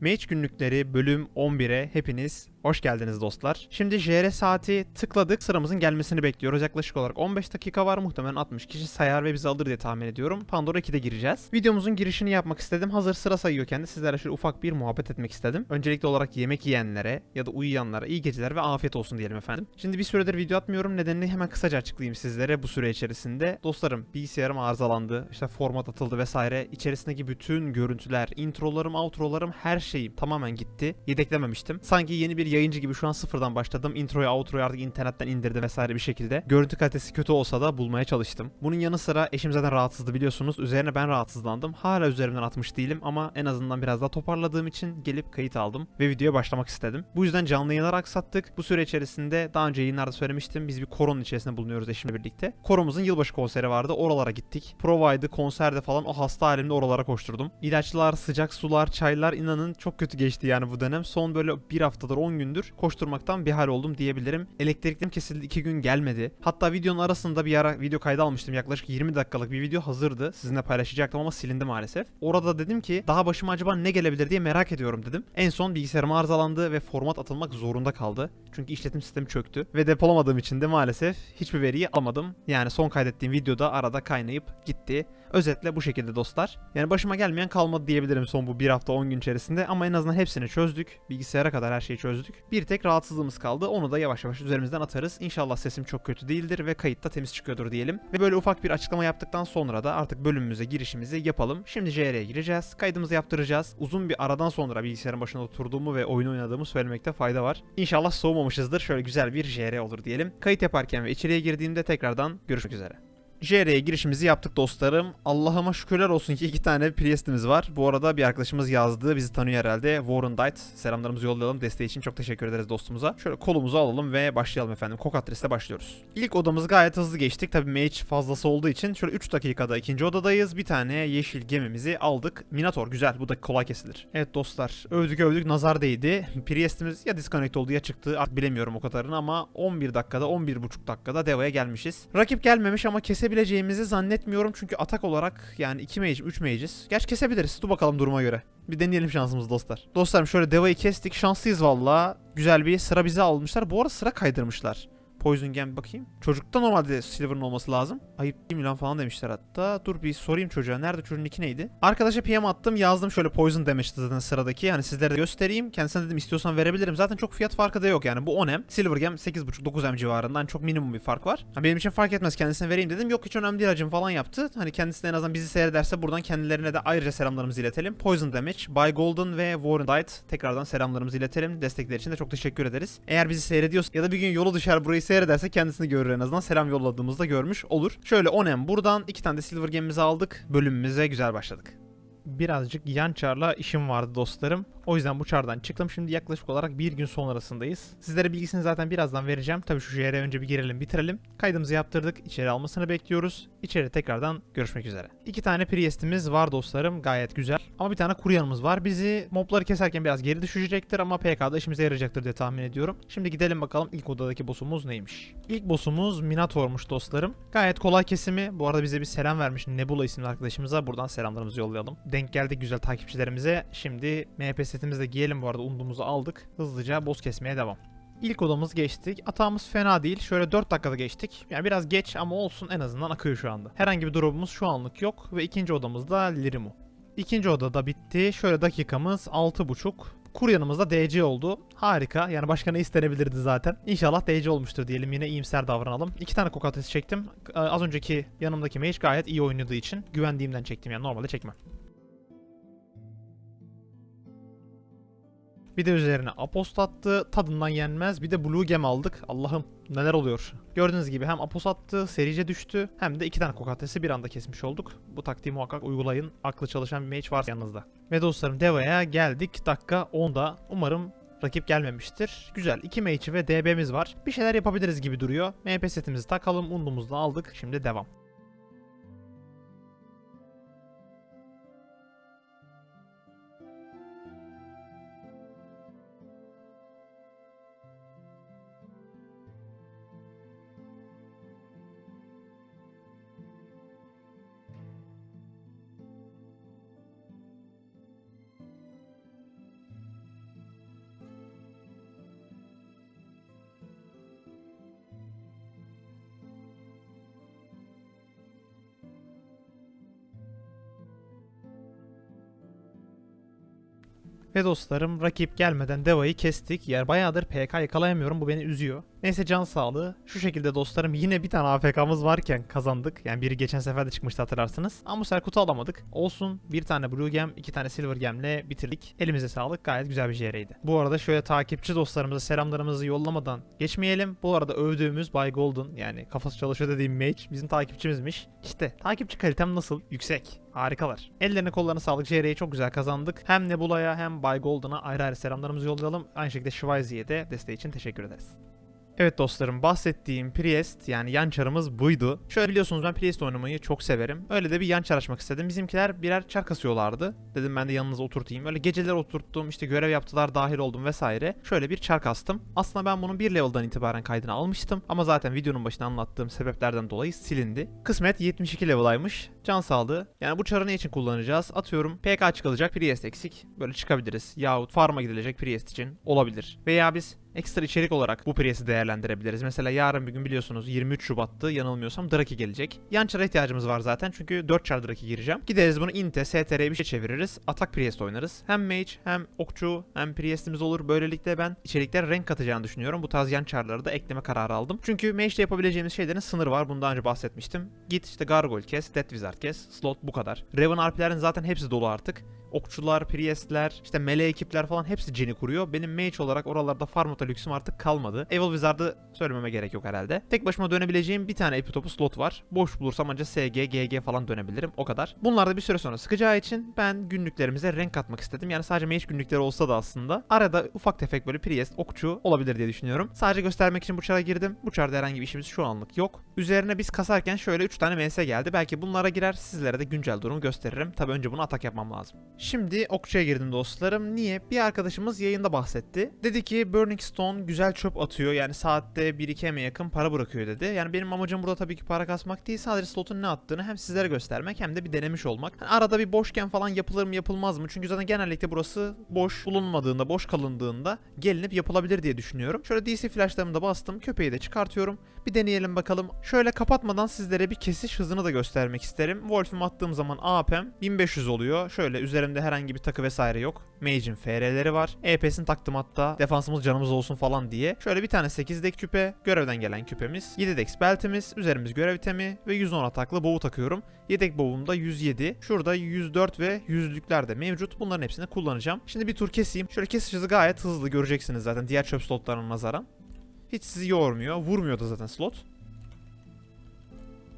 Mage günlükleri bölüm 11'e hepiniz hoş geldiniz dostlar. Şimdi JR saati tıkladık sıramızın gelmesini bekliyoruz. Yaklaşık olarak 15 dakika var muhtemelen 60 kişi sayar ve bizi alır diye tahmin ediyorum. Pandora 2'de gireceğiz. Videomuzun girişini yapmak istedim. Hazır sıra sayıyorken de sizlerle şöyle ufak bir muhabbet etmek istedim. Öncelikli olarak yemek yiyenlere ya da uyuyanlara iyi geceler ve afiyet olsun diyelim efendim. Şimdi bir süredir video atmıyorum. Nedenini hemen kısaca açıklayayım sizlere bu süre içerisinde. Dostlarım bilgisayarım arızalandı. işte format atıldı vesaire. İçerisindeki bütün görüntüler, introlarım, outrolarım her şeyim tamamen gitti. Yedeklememiştim. Sanki yeni bir yayıncı gibi şu an sıfırdan başladım. Introyu, outroyu artık internetten indirdi vesaire bir şekilde. Görüntü kalitesi kötü olsa da bulmaya çalıştım. Bunun yanı sıra eşim zaten rahatsızdı biliyorsunuz. Üzerine ben rahatsızlandım. Hala üzerimden atmış değilim ama en azından biraz daha toparladığım için gelip kayıt aldım ve videoya başlamak istedim. Bu yüzden canlı yayınlar aksattık. Bu süre içerisinde daha önce yayınlarda söylemiştim. Biz bir koronun içerisinde bulunuyoruz eşimle birlikte. Koromuzun yılbaşı konseri vardı. Oralara gittik. Provaydı, konserde falan o hasta halimde oralara koşturdum. İlaçlar, sıcak sular, çaylar inanın çok kötü geçti yani bu dönem. Son böyle bir haftadır 10 gündür koşturmaktan bir hal oldum diyebilirim. Elektriklim kesildi 2 gün gelmedi. Hatta videonun arasında bir ara video kaydı almıştım. Yaklaşık 20 dakikalık bir video hazırdı. Sizinle paylaşacaktım ama silindi maalesef. Orada dedim ki daha başıma acaba ne gelebilir diye merak ediyorum dedim. En son bilgisayarım arızalandı ve format atılmak zorunda kaldı. Çünkü işletim sistemi çöktü. Ve depolamadığım için de maalesef hiçbir veriyi almadım. Yani son kaydettiğim videoda arada kaynayıp gitti. Özetle bu şekilde dostlar. Yani başıma gelmeyen kalmadı diyebilirim son bu bir hafta 10 gün içerisinde ama en azından hepsini çözdük. Bilgisayara kadar her şeyi çözdük. Bir tek rahatsızlığımız kaldı. Onu da yavaş yavaş üzerimizden atarız. İnşallah sesim çok kötü değildir ve kayıtta temiz çıkıyordur diyelim. Ve böyle ufak bir açıklama yaptıktan sonra da artık bölümümüze girişimizi yapalım. Şimdi JR'ye gireceğiz. Kaydımızı yaptıracağız. Uzun bir aradan sonra bilgisayarın başına oturduğumu ve oyun oynadığımı söylemekte fayda var. İnşallah soğumamışızdır. Şöyle güzel bir JR olur diyelim. Kayıt yaparken ve içeriye girdiğimde tekrardan görüşmek üzere. JR'ye girişimizi yaptık dostlarım. Allah'ıma şükürler olsun ki iki tane Priest'imiz var. Bu arada bir arkadaşımız yazdı. Bizi tanıyor herhalde. Warren Dight. Selamlarımızı yollayalım. Desteği için çok teşekkür ederiz dostumuza. Şöyle kolumuzu alalım ve başlayalım efendim. Kokatris'te başlıyoruz. İlk odamızı gayet hızlı geçtik. Tabii mage fazlası olduğu için şöyle 3 dakikada ikinci odadayız. Bir tane yeşil gemimizi aldık. Minator güzel. Bu da kolay kesilir. Evet dostlar. Övdük övdük nazar değdi. Priest'imiz ya disconnect oldu ya çıktı. Artık bilemiyorum o kadarını ama 11 dakikada 11,5 dakikada devaya gelmişiz. Rakip gelmemiş ama kesebiliriz kesebileceğimizi zannetmiyorum çünkü atak olarak yani 2 mage 3 mage'iz. Gerçi kesebiliriz. Dur bakalım duruma göre. Bir deneyelim şansımızı dostlar. Dostlarım şöyle devayı kestik. Şanslıyız valla. Güzel bir sıra bize almışlar. Bu arada sıra kaydırmışlar. Poison Gem bakayım. Çocukta normalde Silver'ın olması lazım. Ayıp değil mi lan falan demişler hatta. Dur bir sorayım çocuğa. Nerede çocuğun iki neydi? Arkadaşa PM attım yazdım şöyle Poison demişti zaten sıradaki. Hani sizlere de göstereyim. Kendisine dedim istiyorsan verebilirim. Zaten çok fiyat farkı da yok yani. Bu 10M. Silver Gem 8.5-9M civarından çok minimum bir fark var. Ha, benim için fark etmez kendisine vereyim dedim. Yok hiç önemli değil hacım falan yaptı. Hani kendisi en azından bizi seyrederse buradan kendilerine de ayrıca selamlarımızı iletelim. Poison Damage, By Golden ve Warren Dight tekrardan selamlarımızı iletelim. Destekleri için de çok teşekkür ederiz. Eğer bizi seyrediyorsa ya da bir gün yolu dışarı burayı seyrederse kendisini görür en azından. Selam yolladığımızda görmüş olur. Şöyle 10M buradan iki tane de Silver Game'imizi aldık. Bölümümüze güzel başladık birazcık yan çarla işim vardı dostlarım. O yüzden bu çardan çıktım. Şimdi yaklaşık olarak bir gün sonrasındayız. Sizlere bilgisini zaten birazdan vereceğim. Tabii şu yere önce bir girelim bitirelim. Kaydımızı yaptırdık. İçeri almasını bekliyoruz. İçeri tekrardan görüşmek üzere. İki tane Priest'imiz var dostlarım. Gayet güzel. Ama bir tane kuryanımız var. Bizi mobları keserken biraz geri düşecektir ama PK'da işimize yarayacaktır diye tahmin ediyorum. Şimdi gidelim bakalım ilk odadaki boss'umuz neymiş. İlk boss'umuz Minotaur'muş dostlarım. Gayet kolay kesimi. Bu arada bize bir selam vermiş Nebula isimli arkadaşımıza. Buradan selamlarımızı yollayalım. Denk geldik güzel takipçilerimize. Şimdi MP setimizi de giyelim bu arada. Undumuzu aldık. Hızlıca boss kesmeye devam. İlk odamız geçtik. Atağımız fena değil. Şöyle 4 dakikada geçtik. Yani biraz geç ama olsun en azından akıyor şu anda. Herhangi bir drop'umuz şu anlık yok. Ve ikinci odamız da Lirimu. İkinci odada bitti. Şöyle dakikamız 6.5. Kuryanımızda DC oldu. Harika. Yani başka ne istenebilirdi zaten. İnşallah DC olmuştur diyelim. Yine iyimser davranalım. İki tane kokatesi çektim. Az önceki yanımdaki mage gayet iyi oynadığı için güvendiğimden çektim. Yani normalde çekmem. Bir de üzerine apost attı. Tadından yenmez. Bir de blue gem aldık. Allah'ım neler oluyor. Gördüğünüz gibi hem apost attı, serice düştü. Hem de iki tane kokatesi bir anda kesmiş olduk. Bu taktiği muhakkak uygulayın. Aklı çalışan bir mage varsa yanınızda. Ve dostlarım Deva'ya geldik. Dakika 10'da. Umarım rakip gelmemiştir. Güzel. 2 mage'i ve DB'miz var. Bir şeyler yapabiliriz gibi duruyor. MP setimizi takalım. Undumuzu da aldık. Şimdi devam. Ve dostlarım rakip gelmeden Deva'yı kestik. Yani bayağıdır PK yakalayamıyorum bu beni üzüyor. Neyse can sağlığı. Şu şekilde dostlarım yine bir tane AFK'mız varken kazandık. Yani biri geçen sefer de çıkmıştı hatırlarsınız. Ama bu sefer kutu alamadık. Olsun bir tane Blue Gem, iki tane Silver Gem'le bitirdik. Elimize sağlık gayet güzel bir JR'ydi. Bu arada şöyle takipçi dostlarımıza selamlarımızı yollamadan geçmeyelim. Bu arada övdüğümüz Bay Golden yani kafası çalışıyor dediğim mage bizim takipçimizmiş. İşte takipçi kalitem nasıl? Yüksek. Harikalar. Ellerine kollarına sağlık. JR'yi çok güzel kazandık. Hem Nebula'ya hem Bay Golden'a ayrı ayrı selamlarımızı yollayalım. Aynı şekilde Schweizi'ye de desteği için teşekkür ederiz. Evet dostlarım bahsettiğim Priest yani yan çarımız buydu. Şöyle biliyorsunuz ben Priest oynamayı çok severim. Öyle de bir yan çar açmak istedim. Bizimkiler birer çar kasıyorlardı. Dedim ben de yanınıza oturtayım. Öyle geceler oturttum işte görev yaptılar dahil oldum vesaire. Şöyle bir çar kastım. Aslında ben bunun bir level'dan itibaren kaydını almıştım. Ama zaten videonun başında anlattığım sebeplerden dolayı silindi. Kısmet 72 level'aymış. Can sağlığı. Yani bu çarı ne için kullanacağız? Atıyorum PK çıkılacak Priest eksik. Böyle çıkabiliriz. Yahut farm'a gidilecek Priest için olabilir. Veya biz ekstra içerik olarak bu Priest'i değerlendirebiliriz. Mesela yarın bir gün biliyorsunuz 23 Şubat'tı yanılmıyorsam Draki gelecek. Yan çara ihtiyacımız var zaten çünkü 4 çar Draki gireceğim. Gideriz bunu Inte, STR'ye bir şey çeviririz. Atak Priest oynarız. Hem Mage hem Okçu hem Priest'imiz olur. Böylelikle ben içerikler renk katacağını düşünüyorum. Bu tarz yan çarları da ekleme kararı aldım. Çünkü Mage'de yapabileceğimiz şeylerin sınırı var. Bunu daha önce bahsetmiştim. Git işte Gargoyle kes, Death Wizard kes, slot bu kadar. Raven RP'lerin zaten hepsi dolu artık okçular, priestler, işte melee ekipler falan hepsi cini kuruyor. Benim mage olarak oralarda farm ata lüksüm artık kalmadı. Evil Wizard'ı söylememe gerek yok herhalde. Tek başıma dönebileceğim bir tane epitopu slot var. Boş bulursam ancak SG, GG falan dönebilirim. O kadar. Bunlar da bir süre sonra sıkacağı için ben günlüklerimize renk katmak istedim. Yani sadece mage günlükleri olsa da aslında arada ufak tefek böyle priest, okçu olabilir diye düşünüyorum. Sadece göstermek için bu çara girdim. Bu çarda herhangi bir işimiz şu anlık yok. Üzerine biz kasarken şöyle 3 tane MS geldi. Belki bunlara girer sizlere de güncel durumu gösteririm. Tabi önce bunu atak yapmam lazım. Şimdi okçuya girdim dostlarım. Niye? Bir arkadaşımız yayında bahsetti. Dedi ki Burning Stone güzel çöp atıyor. Yani saatte 1-2 eme yakın para bırakıyor dedi. Yani benim amacım burada tabii ki para kasmak değil. Sadece slotun ne attığını hem sizlere göstermek hem de bir denemiş olmak. Hani arada bir boşken falan yapılır mı yapılmaz mı? Çünkü zaten genellikle burası boş bulunmadığında, boş kalındığında gelinip yapılabilir diye düşünüyorum. Şöyle DC flashlarımı da bastım. Köpeği de çıkartıyorum. Bir deneyelim bakalım. Şöyle kapatmadan sizlere bir kesiş hızını da göstermek isterim. Wolf'üm attığım zaman AP'm 1500 oluyor. Şöyle üzerimde herhangi bir takı vesaire yok. Mage'in FR'leri var. EP'sini taktım hatta. Defansımız canımız olsun falan diye. Şöyle bir tane 8 dek küpe. Görevden gelen küpemiz. 7 dek beltimiz. Üzerimiz görev itemi. Ve 110 ataklı bowu takıyorum. Yedek bow'umda 107. Şurada 104 ve 100'lükler de mevcut. Bunların hepsini kullanacağım. Şimdi bir tur keseyim. Şöyle kesiş hızı gayet hızlı göreceksiniz zaten diğer çöp slotlarına nazaran. Hiç sizi yormuyor. Vurmuyor da zaten slot.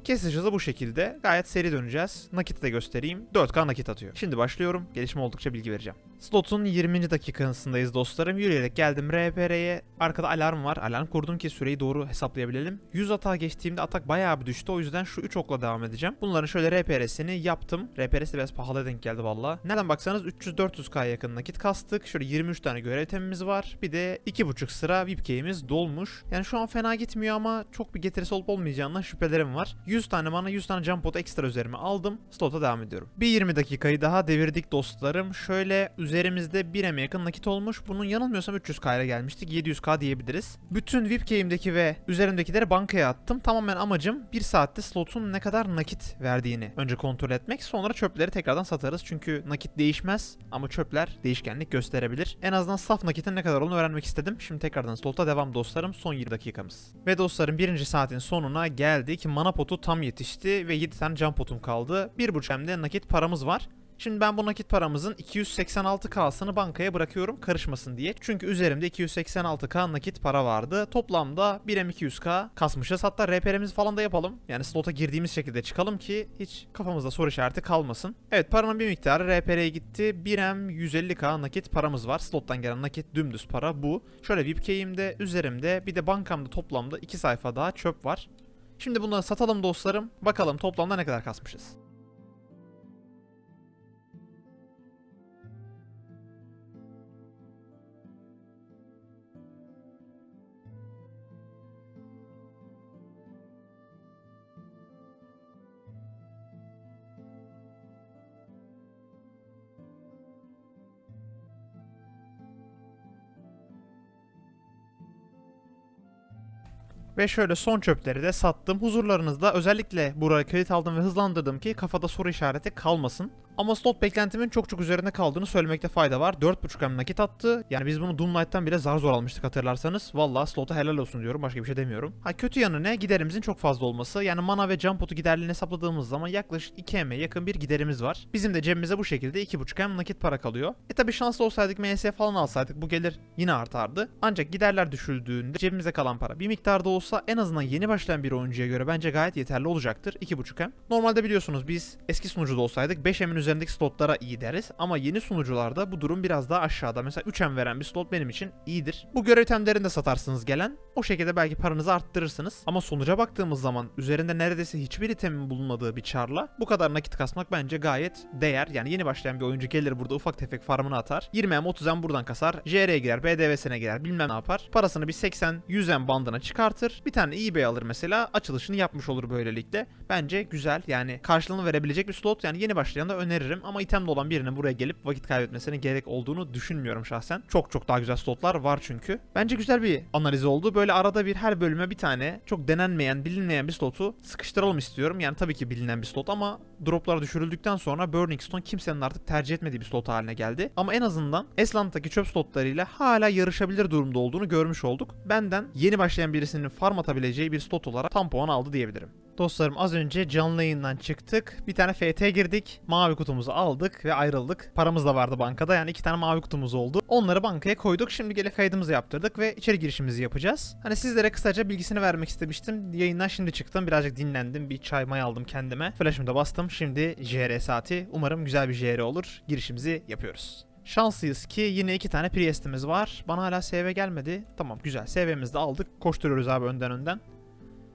Kesiş hızı bu şekilde. Gayet seri döneceğiz. Nakit'i de göstereyim. 4K nakit atıyor. Şimdi başlıyorum. Gelişme oldukça bilgi vereceğim. Slot'un 20. dakikasındayız dostlarım. Yürüyerek geldim RPR'ye. Arkada alarm var. Alarm kurdum ki süreyi doğru hesaplayabilelim. 100 atağa geçtiğimde atak bayağı bir düştü. O yüzden şu 3 okla devam edeceğim. Bunların şöyle RPR'sini yaptım. RPR'si biraz pahalı denk geldi valla. Nereden baksanız 300-400K yakın nakit kastık. Şöyle 23 tane görev temimiz var. Bir de 2.5 sıra VIP key'imiz dolmuş. Yani şu an fena gitmiyor ama çok bir getirisi olup olmayacağından şüphelerim var. 100 tane mana 100 tane jump pot ekstra üzerime aldım. Slot'a devam ediyorum. Bir 20 dakikayı daha devirdik dostlarım. Şöyle üzerimizde 1 eme yakın nakit olmuş. Bunun yanılmıyorsam 300k ile gelmiştik. 700k diyebiliriz. Bütün VIP key'imdeki ve üzerimdekileri bankaya attım. Tamamen amacım 1 saatte slotun ne kadar nakit verdiğini önce kontrol etmek. Sonra çöpleri tekrardan satarız. Çünkü nakit değişmez ama çöpler değişkenlik gösterebilir. En azından saf nakitin ne kadar olduğunu öğrenmek istedim. Şimdi tekrardan slota devam dostlarım. Son 20 dakikamız. Ve dostlarım birinci saatin sonuna geldik. Mana potu tam yetişti ve 7 tane can potum kaldı. 1.5 hem de nakit paramız var. Şimdi ben bu nakit paramızın 286K'sını bankaya bırakıyorum karışmasın diye. Çünkü üzerimde 286K nakit para vardı. Toplamda 1M200K kasmışız. Hatta RPR'imizi falan da yapalım. Yani slota girdiğimiz şekilde çıkalım ki hiç kafamızda soru işareti kalmasın. Evet paranın bir miktarı RPR'ye gitti. 1M150K nakit paramız var. Slottan gelen nakit dümdüz para bu. Şöyle VIP key'imde, üzerimde bir de bankamda toplamda 2 sayfa daha çöp var. Şimdi bunları satalım dostlarım. Bakalım toplamda ne kadar kasmışız. Ve şöyle son çöpleri de sattım. Huzurlarınızda özellikle buraya kredi aldım ve hızlandırdım ki kafada soru işareti kalmasın. Ama slot beklentimin çok çok üzerinde kaldığını söylemekte fayda var. 4.5 hem nakit attı. Yani biz bunu Doom bile zar zor almıştık hatırlarsanız. Valla slota helal olsun diyorum. Başka bir şey demiyorum. Ha kötü yanı ne? Giderimizin çok fazla olması. Yani mana ve jump potu giderliğini hesapladığımız zaman yaklaşık 2 M'e yakın bir giderimiz var. Bizim de cebimize bu şekilde 2.5 hem nakit para kalıyor. E tabi şanslı olsaydık MS falan alsaydık bu gelir yine artardı. Ancak giderler düşüldüğünde cebimize kalan para bir miktarda olsa en azından yeni başlayan bir oyuncuya göre bence gayet yeterli olacaktır. 2.5 hem. Normalde biliyorsunuz biz eski sunucuda olsaydık 5 M'in üzerindeki slotlara iyi deriz. Ama yeni sunucularda bu durum biraz daha aşağıda. Mesela 3 M veren bir slot benim için iyidir. Bu görev itemlerini de satarsınız gelen. O şekilde belki paranızı arttırırsınız. Ama sonuca baktığımız zaman üzerinde neredeyse hiçbir itemin bulunmadığı bir charla bu kadar nakit kasmak bence gayet değer. Yani yeni başlayan bir oyuncu gelir burada ufak tefek farmını atar. 20 M 30 M buradan kasar. JR'ye girer, BDV'sine girer bilmem ne yapar. Parasını bir 80-100 M bandına çıkartır. Bir tane eBay alır mesela. Açılışını yapmış olur böylelikle. Bence güzel yani karşılığını verebilecek bir slot. Yani yeni başlayan da öneririm. Ama itemde olan birinin buraya gelip vakit kaybetmesine gerek olduğunu düşünmüyorum şahsen. Çok çok daha güzel slotlar var çünkü. Bence güzel bir analiz oldu. Böyle arada bir her bölüme bir tane çok denenmeyen, bilinmeyen bir slotu sıkıştıralım istiyorum. Yani tabii ki bilinen bir slot ama droplar düşürüldükten sonra Burning Stone kimsenin artık tercih etmediği bir slot haline geldi. Ama en azından Esland'daki çöp slotlarıyla hala yarışabilir durumda olduğunu görmüş olduk. Benden yeni başlayan birisinin farm atabileceği bir slot olarak tam puan aldı diyebilirim. Dostlarım az önce canlı yayından çıktık. Bir tane FT girdik. Mavi kutumuzu aldık ve ayrıldık. Paramız da vardı bankada. Yani iki tane mavi kutumuz oldu. Onları bankaya koyduk. Şimdi gelip kaydımızı yaptırdık ve içeri girişimizi yapacağız. Hani sizlere kısaca bilgisini vermek istemiştim. Yayından şimdi çıktım. Birazcık dinlendim. Bir çay may aldım kendime. Flash'ımı da bastım. Şimdi JR saati. Umarım güzel bir JR olur. Girişimizi yapıyoruz. Şanslıyız ki yine iki tane Priest'imiz var. Bana hala SV gelmedi. Tamam güzel. SV'mizi de aldık. Koşturuyoruz abi önden önden.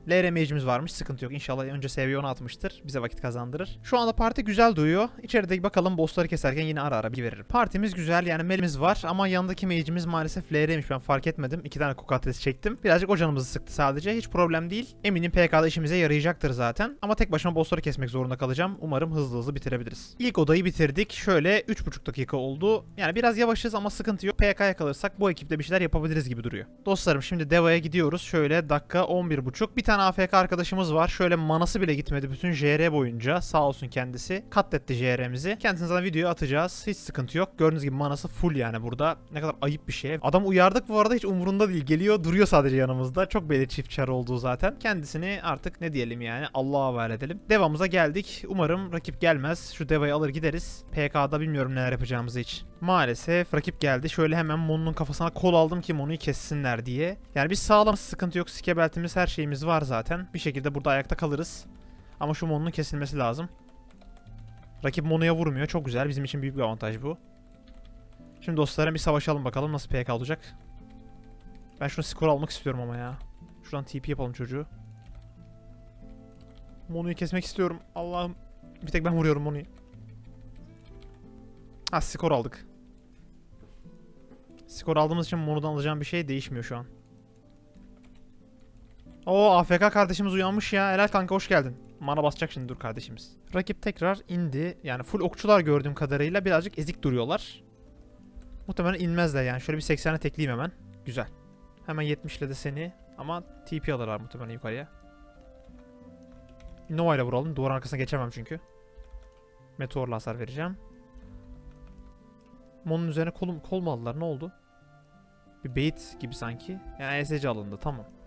LR mage'imiz varmış sıkıntı yok. İnşallah önce seviye 10 atmıştır. Bize vakit kazandırır. Şu anda parti güzel duyuyor. İçeride bakalım bossları keserken yine ara ara bir veririm. Partimiz güzel yani melimiz var ama yanındaki mage'imiz maalesef LR'ymiş ben fark etmedim. İki tane kokatres çektim. Birazcık o canımızı sıktı sadece. Hiç problem değil. Eminim PK'da işimize yarayacaktır zaten. Ama tek başıma bossları kesmek zorunda kalacağım. Umarım hızlı hızlı bitirebiliriz. İlk odayı bitirdik. Şöyle 3,5 dakika oldu. Yani biraz yavaşız ama sıkıntı yok. PK'ya kalırsak bu ekiple bir şeyler yapabiliriz gibi duruyor. Dostlarım şimdi Deva'ya gidiyoruz. Şöyle dakika 11.5. Bir tane AFK arkadaşımız var. Şöyle manası bile gitmedi bütün JR boyunca. Sağ olsun kendisi. Katletti JR'mizi. Kendisine zaten videoyu atacağız. Hiç sıkıntı yok. Gördüğünüz gibi manası full yani burada. Ne kadar ayıp bir şey. Adam uyardık bu arada hiç umurunda değil. Geliyor duruyor sadece yanımızda. Çok belli çift çar olduğu zaten. Kendisini artık ne diyelim yani Allah'a havale edelim. Devamıza geldik. Umarım rakip gelmez. Şu devayı alır gideriz. PK'da bilmiyorum neler yapacağımızı hiç. Maalesef rakip geldi. Şöyle hemen Mon'un kafasına kol aldım ki Mon'u kessinler diye. Yani biz sağlam sıkıntı yok. Skebeltimiz her şeyimiz var zaten. Bir şekilde burada ayakta kalırız. Ama şu Mon'un kesilmesi lazım. Rakip Mono'ya vurmuyor. Çok güzel. Bizim için büyük bir avantaj bu. Şimdi dostlarım bir savaşalım bakalım nasıl PK olacak. Ben şunu skor almak istiyorum ama ya. Şuradan TP yapalım çocuğu. Mono'yu kesmek istiyorum. Allah'ım. Bir tek ben vuruyorum Mono'yu. Ha skor aldık. Skor aldığımız için Mono'dan alacağım bir şey değişmiyor şu an. Oo AFK kardeşimiz uyanmış ya. Helal kanka hoş geldin. Mana basacak şimdi dur kardeşimiz. Rakip tekrar indi. Yani full okçular gördüğüm kadarıyla birazcık ezik duruyorlar. Muhtemelen inmezler yani. Şöyle bir 80'e tekleyeyim hemen. Güzel. Hemen 70 ile de seni. Ama TP alırlar muhtemelen yukarıya. Nova ile vuralım. Duvar arkasına geçemem çünkü. Meteorla hasar vereceğim. Mon'un üzerine kolum, kol mu aldılar? Ne oldu? Bir bait gibi sanki. Yani ESC alındı. Tamam.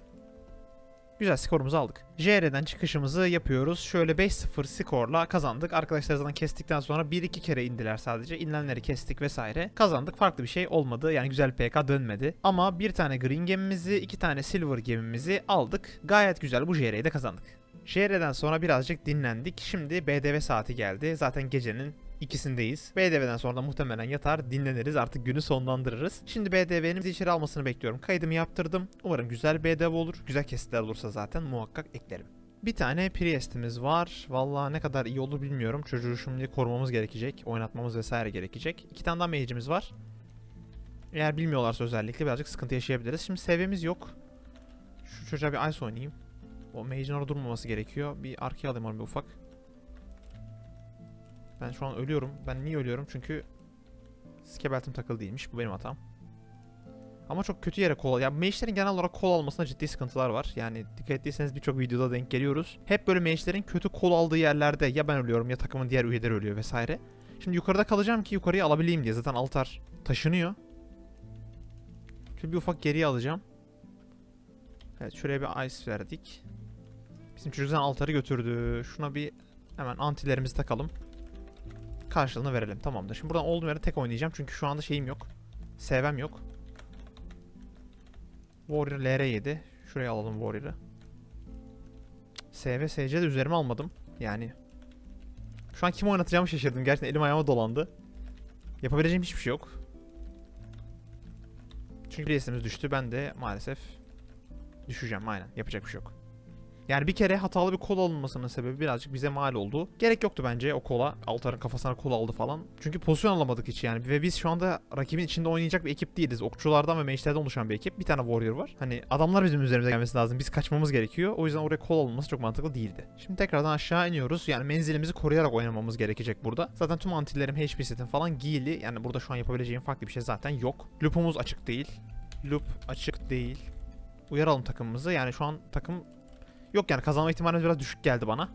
Güzel skorumuzu aldık. JR'den çıkışımızı yapıyoruz. Şöyle 5-0 skorla kazandık. Arkadaşlar zaten kestikten sonra 1-2 kere indiler sadece. İnlenleri kestik vesaire. Kazandık. Farklı bir şey olmadı. Yani güzel PK dönmedi. Ama bir tane green gemimizi, iki tane silver gemimizi aldık. Gayet güzel bu JR'yi de kazandık. JR'den sonra birazcık dinlendik. Şimdi BDV saati geldi. Zaten gecenin ikisindeyiz. BDV'den sonra da muhtemelen yatar, dinleniriz, artık günü sonlandırırız. Şimdi BDV'nin içeri almasını bekliyorum. Kaydımı yaptırdım. Umarım güzel BDV olur. Güzel kesitler olursa zaten muhakkak eklerim. Bir tane Priest'imiz var. Vallahi ne kadar iyi olur bilmiyorum. Çocuğu şimdi korumamız gerekecek. Oynatmamız vesaire gerekecek. İki tane daha mage'imiz var. Eğer bilmiyorlarsa özellikle birazcık sıkıntı yaşayabiliriz. Şimdi seviyemiz yok. Şu çocuğa bir ice oynayayım. O mage'in orada durmaması gerekiyor. Bir arkaya alayım onu bir ufak. Ben şu an ölüyorum. Ben niye ölüyorum? Çünkü Skebelt'im takılı değilmiş. Bu benim hatam. Ama çok kötü yere kol... Ya mage'lerin genel olarak kol almasında ciddi sıkıntılar var. Yani dikkat ettiyseniz birçok videoda denk geliyoruz. Hep böyle mage'lerin kötü kol aldığı yerlerde ya ben ölüyorum ya takımın diğer üyeleri ölüyor vesaire. Şimdi yukarıda kalacağım ki yukarıyı alabileyim diye. Zaten altar taşınıyor. Şimdi bir ufak geriye alacağım. Evet şuraya bir ice verdik. Bizim çocuk zaten altarı götürdü. Şuna bir hemen antilerimizi takalım. Karşılığını verelim. Tamamdır. Şimdi buradan olduğum yere tek oynayacağım. Çünkü şu anda şeyim yok. Sevem yok. Warrior LR7. Şuraya alalım Warrior'ı. SV, SC de üzerime almadım. Yani. Şu an kim oynatacağımı şaşırdım. Gerçekten elim ayağıma dolandı. Yapabileceğim hiçbir şey yok. Çünkü priestimiz düştü. Ben de maalesef düşeceğim. Aynen. Yapacak bir şey yok. Yani bir kere hatalı bir kol alınmasının sebebi birazcık bize mal oldu. Gerek yoktu bence o kola. Altar'ın kafasına kol aldı falan. Çünkü pozisyon alamadık hiç yani. Ve biz şu anda rakibin içinde oynayacak bir ekip değiliz. Okçulardan ve mage'lerden oluşan bir ekip. Bir tane warrior var. Hani adamlar bizim üzerimize gelmesi lazım. Biz kaçmamız gerekiyor. O yüzden oraya kol alınması çok mantıklı değildi. Şimdi tekrardan aşağı iniyoruz. Yani menzilimizi koruyarak oynamamız gerekecek burada. Zaten tüm antillerim HP setim falan giyili. Yani burada şu an yapabileceğim farklı bir şey zaten yok. Loop'umuz açık değil. Loop açık değil. Uyaralım takımımızı. Yani şu an takım Yok yani kazanma ihtimalimiz biraz düşük geldi bana.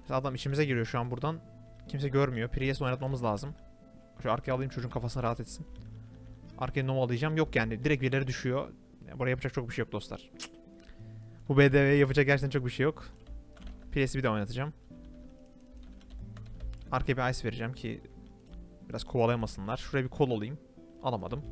Mesela adam içimize giriyor şu an buradan. Kimse görmüyor. Priest oynatmamız lazım. Şu arkaya alayım çocuğun kafasına rahat etsin. Arkaya nom alayacağım. Yok yani direkt birileri düşüyor. Buraya yapacak çok bir şey yok dostlar. Cık. Bu BDV'ye yapacak gerçekten çok bir şey yok. Priest'i bir de oynatacağım. Arkaya bir ice vereceğim ki biraz kovalayamasınlar. Şuraya bir kol alayım. Alamadım.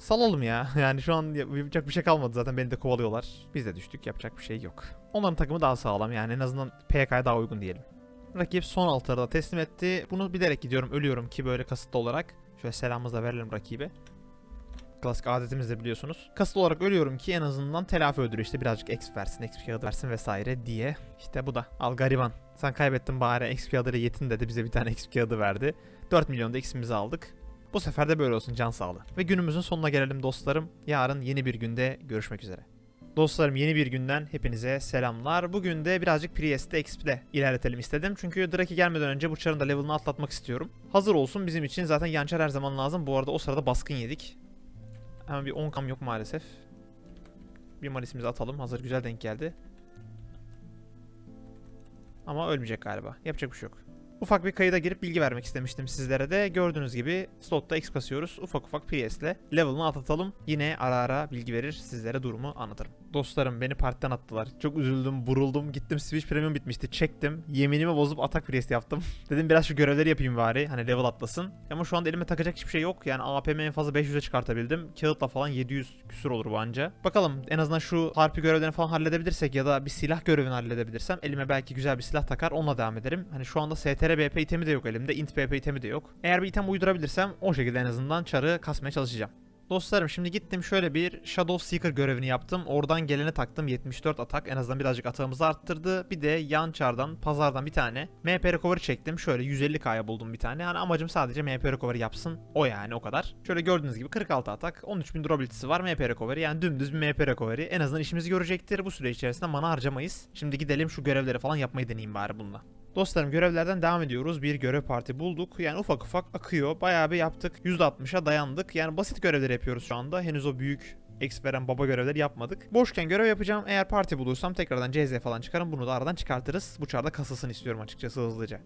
Salalım ya. Yani şu an yapacak bir şey kalmadı zaten beni de kovalıyorlar. Biz de düştük yapacak bir şey yok. Onların takımı daha sağlam yani en azından PK'ya daha uygun diyelim. Rakip son altarı da teslim etti. Bunu bilerek gidiyorum ölüyorum ki böyle kasıtlı olarak. Şöyle selamımızı da verelim rakibe. Klasik adetimiz de biliyorsunuz. Kasıtlı olarak ölüyorum ki en azından telafi ödülü işte birazcık XP versin, XP kağıdı versin vesaire diye. İşte bu da. Al gariban. Sen kaybettin bari XP kağıdıyla yetin dedi bize bir tane XP kağıdı verdi. 4 milyon da XP'mizi aldık. Bu sefer de böyle olsun can sağlığı. Ve günümüzün sonuna gelelim dostlarım. Yarın yeni bir günde görüşmek üzere. Dostlarım yeni bir günden hepinize selamlar. Bugün de birazcık Priest'te XP'de ilerletelim istedim. Çünkü Draki gelmeden önce bu çarın da level'ını atlatmak istiyorum. Hazır olsun bizim için zaten yançar her zaman lazım. Bu arada o sırada baskın yedik. Hemen bir 10 kam yok maalesef. Bir malisimizi atalım. Hazır güzel denk geldi. Ama ölmeyecek galiba. Yapacak bir şey yok. Ufak bir kayıda girip bilgi vermek istemiştim sizlere de. Gördüğünüz gibi slotta X kasıyoruz. Ufak ufak PS'le level'ını atlatalım. Yine ara ara bilgi verir sizlere durumu anlatırım. Dostlarım beni partiden attılar. Çok üzüldüm, buruldum. Gittim Switch Premium bitmişti. Çektim. Yeminimi bozup atak PS yaptım. Dedim biraz şu görevleri yapayım bari. Hani level atlasın. Ama şu anda elime takacak hiçbir şey yok. Yani APM en fazla 500'e çıkartabildim. Kağıtla falan 700 küsür olur bu anca. Bakalım en azından şu harpi görevlerini falan halledebilirsek ya da bir silah görevini halledebilirsem elime belki güzel bir silah takar onunla devam ederim. Hani şu anda STR BP itemi de yok elimde. Int BP itemi de yok. Eğer bir item uydurabilirsem o şekilde en azından çarı kasmaya çalışacağım. Dostlarım şimdi gittim şöyle bir Shadow Seeker görevini yaptım. Oradan geleni taktım 74 atak. En azından birazcık atağımızı arttırdı. Bir de yan çardan pazardan bir tane MP recovery çektim. Şöyle 150k'ya buldum bir tane. Yani amacım sadece MP recovery yapsın. O yani o kadar. Şöyle gördüğünüz gibi 46 atak. 13.000 durability'si var MP recovery. Yani dümdüz bir MP recovery. En azından işimizi görecektir. Bu süre içerisinde mana harcamayız. Şimdi gidelim şu görevleri falan yapmayı deneyeyim bari bununla. Dostlarım görevlerden devam ediyoruz. Bir görev parti bulduk. Yani ufak ufak akıyor. Bayağı bir yaptık. %60'a dayandık. Yani basit görevler yapıyoruz şu anda. Henüz o büyük X veren baba görevleri yapmadık. Boşken görev yapacağım. Eğer parti bulursam tekrardan CZ falan çıkarım. Bunu da aradan çıkartırız. Bu çarda kasılsın istiyorum açıkçası hızlıca.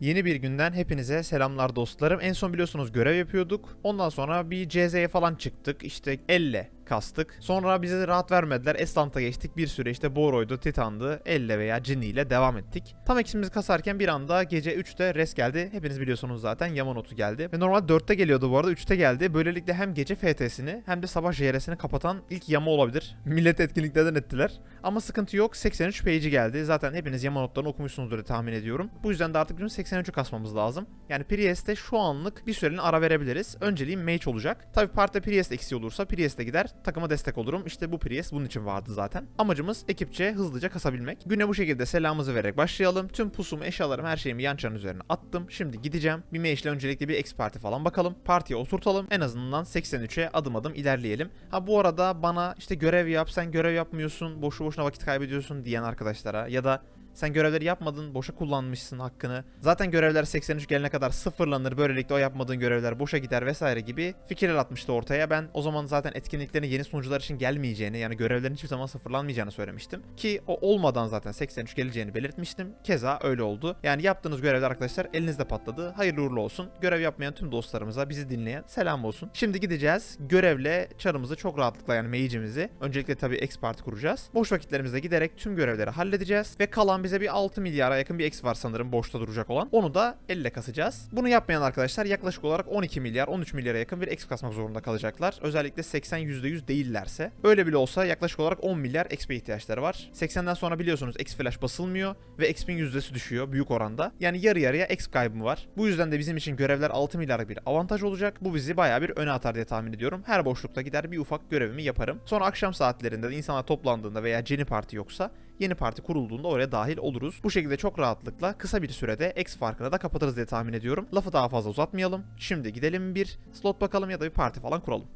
Yeni bir günden hepinize selamlar dostlarım. En son biliyorsunuz görev yapıyorduk. Ondan sonra bir CZ'ye falan çıktık. İşte elle kastık. Sonra bize de rahat vermediler. Eslant'a geçtik. Bir süre işte Boro'ydu, Titan'dı. Elle veya Jinny ile devam ettik. Tam eksimizi kasarken bir anda gece 3'te res geldi. Hepiniz biliyorsunuz zaten Yamanotu geldi. Ve normal 4'te geliyordu bu arada 3'te geldi. Böylelikle hem gece FT'sini hem de sabah JR'sini kapatan ilk yama olabilir. Millet etkinliklerden ettiler. Ama sıkıntı yok. 83 page'i geldi. Zaten hepiniz Yamanotlarını okumuşsunuzdur diye tahmin ediyorum. Bu yüzden de artık bizim 83'ü kasmamız lazım. Yani Priest'te şu anlık bir süreliğine ara verebiliriz. Önceliğim mage olacak. Tabi partide Priest eksiği olursa Priest'e gider takıma destek olurum. İşte bu Priest bunun için vardı zaten. Amacımız ekipçe hızlıca kasabilmek. Güne bu şekilde selamımızı vererek başlayalım. Tüm pusumu, eşyalarımı, her şeyimi yan çarın üzerine attım. Şimdi gideceğim. Bir mage ile öncelikle bir X parti falan bakalım. Partiye oturtalım. En azından 83'e adım adım ilerleyelim. Ha bu arada bana işte görev yap, sen görev yapmıyorsun, boşu boşuna vakit kaybediyorsun diyen arkadaşlara ya da Sen görevleri yapmadın, boşa kullanmışsın hakkını. Zaten görevler 83 gelene kadar sıfırlanır. Böylelikle o yapmadığın görevler boşa gider vesaire gibi fikirler atmıştı ortaya. Ben o zaman zaten etkinliklerin yeni sunucular için gelmeyeceğini yani görevlerin hiçbir zaman sıfırlanmayacağını söylemiştim. Ki o olmadan zaten 83 geleceğini belirtmiştim. Keza öyle oldu. Yani yaptığınız görevler arkadaşlar elinizde patladı. Hayırlı uğurlu olsun. Görev yapmayan tüm dostlarımıza, bizi dinleyen selam olsun. Şimdi gideceğiz. Görevle çarımızı çok rahatlıkla yani mage'imizi. Öncelikle tabii X parti kuracağız. Boş vakitlerimizde giderek tüm görevleri halledeceğiz. Ve kalan bize bir 6 milyara yakın bir X var sanırım boşta duracak olan. Onu da elle kasacağız. Bunu yapmayan arkadaşlar yaklaşık olarak 12 milyar, 13 milyara yakın bir X kasmak zorunda kalacaklar. Özellikle 80 %100 değillerse. Öyle bile olsa yaklaşık olarak 10 milyar XP ihtiyaçları var. 80'den sonra biliyorsunuz X flash basılmıyor ve XP'in yüzdesi düşüyor büyük oranda. Yani yarı yarıya X kaybım var. Bu yüzden de bizim için görevler 6 milyarlık bir avantaj olacak. Bu bizi bayağı bir öne atar diye tahmin ediyorum. Her boşlukta gider bir ufak görevimi yaparım. Sonra akşam saatlerinde de insanlar toplandığında veya Jenny Parti yoksa yeni parti kurulduğunda oraya dahil oluruz. Bu şekilde çok rahatlıkla kısa bir sürede X farkını da kapatırız diye tahmin ediyorum. Lafı daha fazla uzatmayalım. Şimdi gidelim bir slot bakalım ya da bir parti falan kuralım.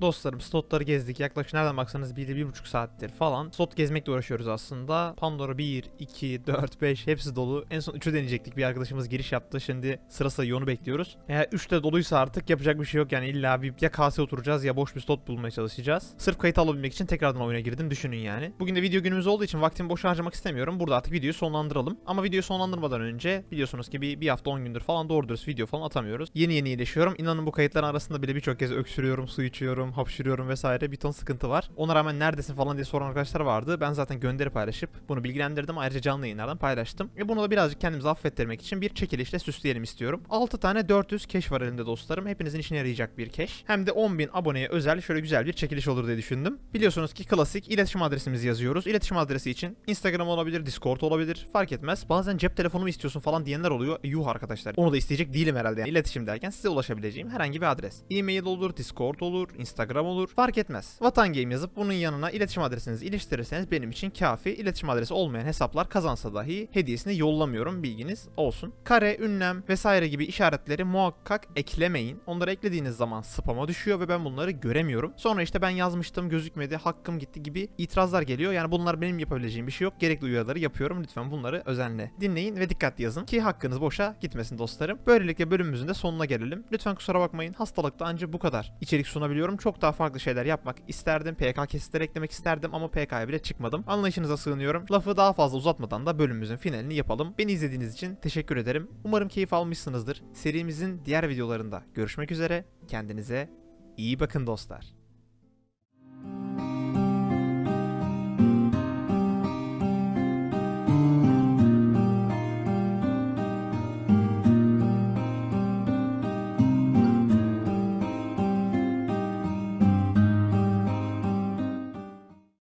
Dostlarım slotları gezdik. Yaklaşık nereden baksanız 1 bir buçuk saattir falan. Slot gezmekle uğraşıyoruz aslında. Pandora 1, 2, 4, 5 hepsi dolu. En son 3'ü deneyecektik. Bir arkadaşımız giriş yaptı. Şimdi sıra sayıyor onu bekliyoruz. Eğer 3 de doluysa artık yapacak bir şey yok. Yani illa bir ya kase oturacağız ya boş bir slot bulmaya çalışacağız. Sırf kayıt alabilmek için tekrardan oyuna girdim. Düşünün yani. Bugün de video günümüz olduğu için vaktimi boş harcamak istemiyorum. Burada artık videoyu sonlandıralım. Ama videoyu sonlandırmadan önce biliyorsunuz ki bir, bir hafta 10 gündür falan doğru dürüst video falan atamıyoruz. Yeni yeni iyileşiyorum. İnanın bu kayıtların arasında bile birçok kez öksürüyorum, su içiyorum, hapşırıyorum vesaire bir ton sıkıntı var. Ona rağmen neredesin falan diye soran arkadaşlar vardı. Ben zaten gönderi paylaşıp bunu bilgilendirdim. Ayrıca canlı yayınlardan paylaştım. Ve bunu da birazcık kendimizi affettirmek için bir çekilişle süsleyelim istiyorum. 6 tane 400 keş var elimde dostlarım. Hepinizin işine yarayacak bir keş. Hem de 10.000 aboneye özel şöyle güzel bir çekiliş olur diye düşündüm. Biliyorsunuz ki klasik iletişim adresimizi yazıyoruz. İletişim adresi için Instagram olabilir, Discord olabilir. Fark etmez. Bazen cep telefonu mu istiyorsun falan diyenler oluyor. E, yuh arkadaşlar. Onu da isteyecek değilim herhalde. Yani iletişim derken size ulaşabileceğim herhangi bir adres. E-mail olur, Discord olur, Instagram olur. Fark etmez. Vatan Game yazıp bunun yanına iletişim adresinizi iliştirirseniz benim için kafi. İletişim adresi olmayan hesaplar kazansa dahi hediyesini yollamıyorum bilginiz olsun. Kare, ünlem vesaire gibi işaretleri muhakkak eklemeyin. Onları eklediğiniz zaman spama düşüyor ve ben bunları göremiyorum. Sonra işte ben yazmıştım gözükmedi, hakkım gitti gibi itirazlar geliyor. Yani bunlar benim yapabileceğim bir şey yok. Gerekli uyarıları yapıyorum. Lütfen bunları özenle dinleyin ve dikkatli yazın ki hakkınız boşa gitmesin dostlarım. Böylelikle bölümümüzün de sonuna gelelim. Lütfen kusura bakmayın. Hastalıkta ancak bu kadar içerik sunabiliyorum. Çok daha farklı şeyler yapmak isterdim. PK kesitleri eklemek isterdim ama PK'ya bile çıkmadım. Anlayışınıza sığınıyorum. Lafı daha fazla uzatmadan da bölümümüzün finalini yapalım. Beni izlediğiniz için teşekkür ederim. Umarım keyif almışsınızdır. Serimizin diğer videolarında görüşmek üzere. Kendinize iyi bakın dostlar.